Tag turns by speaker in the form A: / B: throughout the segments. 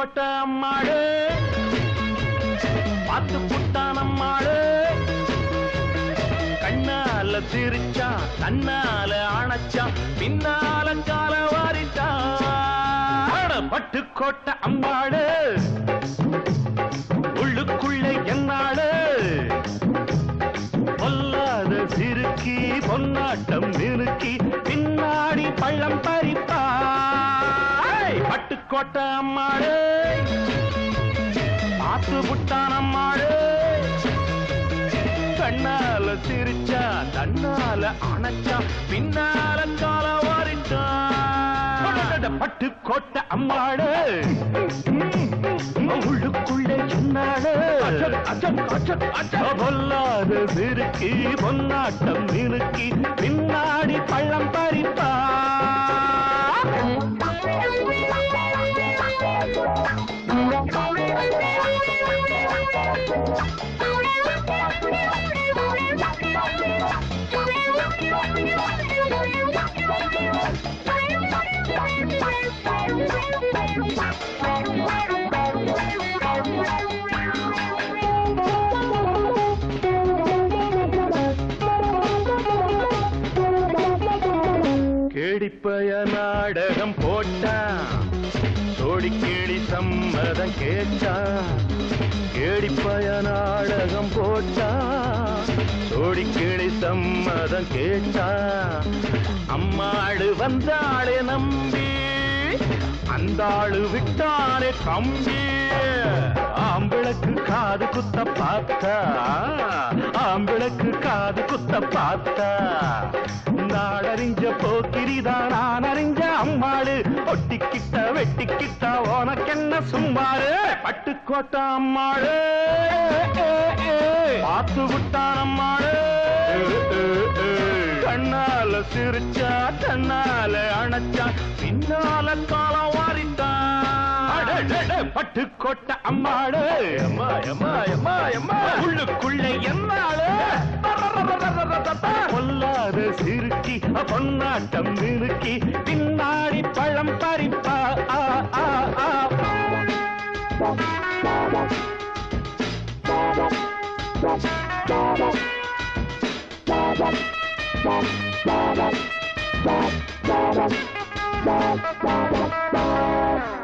A: போட்ட அம்மாடு பார்த்து புட்டான் அம்மாடு கண்ணால சிரிச்சா கண்ணால அணைச்சா பின்னால கால வாரிட்டா பட்டுக்கோட்டை அம்பாடு உள்ளுக்குள்ள என்னாடு பொல்லாத சிறுக்கி பொன்னாட்டம் நிறுக்கி பின்னாடி பள்ளம் பறிப்பா பட்டுக்கோட்டை அம்மாடு. பார்த்து புட்டான் அம்மாடு. கண்ணால சிரிச்சா தன்னால அணைச்சா பின்னால கால வாரிட்டா பட்டுக்கோட்டை அம்மாடு. உள்ளுக்குள்ளே சொன்னாடு. பொல்லாத சிறுக்கி பொன்னாட்டம் நிறுக்கி பின்னாடி பள்ளம் பறிப்பா. Bye. கேடிப்பய நாடகம் போட்டான் சோடி கேடி சம்மதம் கேட்டான் கேடிப்பய நாடகம் போட்டான் சோடி கேடி சம்மதம் கேட்டான் அம்மாடு வந்தாளே நம்பி அந்த ஆளு விட்டானே கம்பி. ஆம்பிளக்கு காது குத்த பார்த்தா ஆம்பிளக்கு காது குத்த பார்த்தா. நாடறிஞ்ச போக்கிரிதான் நான் அறிஞ்ச அம்மாடு ஒட்டிக்கிட்ட வெட்டிக்கிட்ட உனக்கென்ன சும்மாரு? பட்டுக்கோட்டை அம்மாடு பார்த்து விட்டான் அம்மாடு கண்ணால சிரிச்சா தன்னால அணைச்சா பின்னால காலம் வாரிட்டான் பட்டுக்கோட்டை அம்மாடு அம்மா அம்மா அம்மா அம்மா உள்ளுக்குள்ளே பொன்னாட்டம் நிறுக்கி பின்னாடி பழம் பறிப்பா ஆ, ஆ, ஆ. Hey,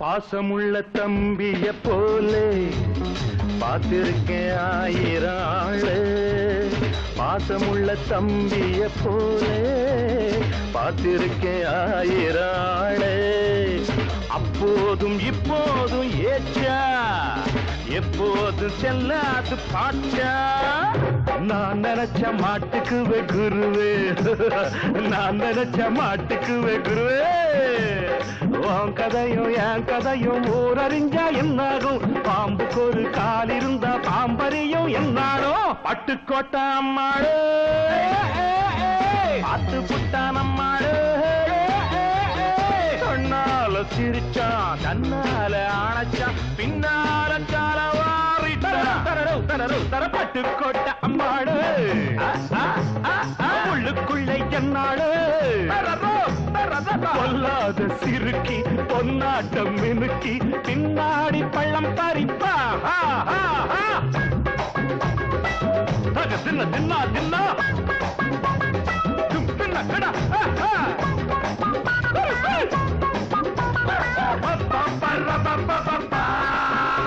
A: பாசமுள்ள தம்பிய போலே பார்த்திருக்கேன் ஆயிரம் ஆளு பாசமுள்ள தம்பிய போலே பார்த்திருக்கேன் ஆயிரம் ஆளு அப்போதும் இப்போதும் ஏச்சா எப்போது செல்லாது பாட்டா நான் நினைச்ச மாட்டுக்கு வெகுருவே நான் நினைச்ச மாட்டுக்கு வெகுருவே உன் கதையும் என் கதையும் ஊரறிஞ்சா என்னாகும்? பாம்புக்கு ஒரு கால் இருந்தா பாம்பறியும் என்னாடும் பட்டுக்கோட்டை அம்மாடு. பார்த்து புட்டான் அம்மாடு. கண்ணால சிரிச்சான் தன்னால அணைச்சான் பின்னால தரப்பட்டு கொட்ட அம்மாடு. உள்ளுக்குள்ளே என்னாடு? பொல்லாத சிறுக்கி பொன்னாட்டம் மினுக்கி பின்னாடி பள்ளம் பறிப்பா ஆ, ஆ, ஆ. தின்ன தின்னா தின்னா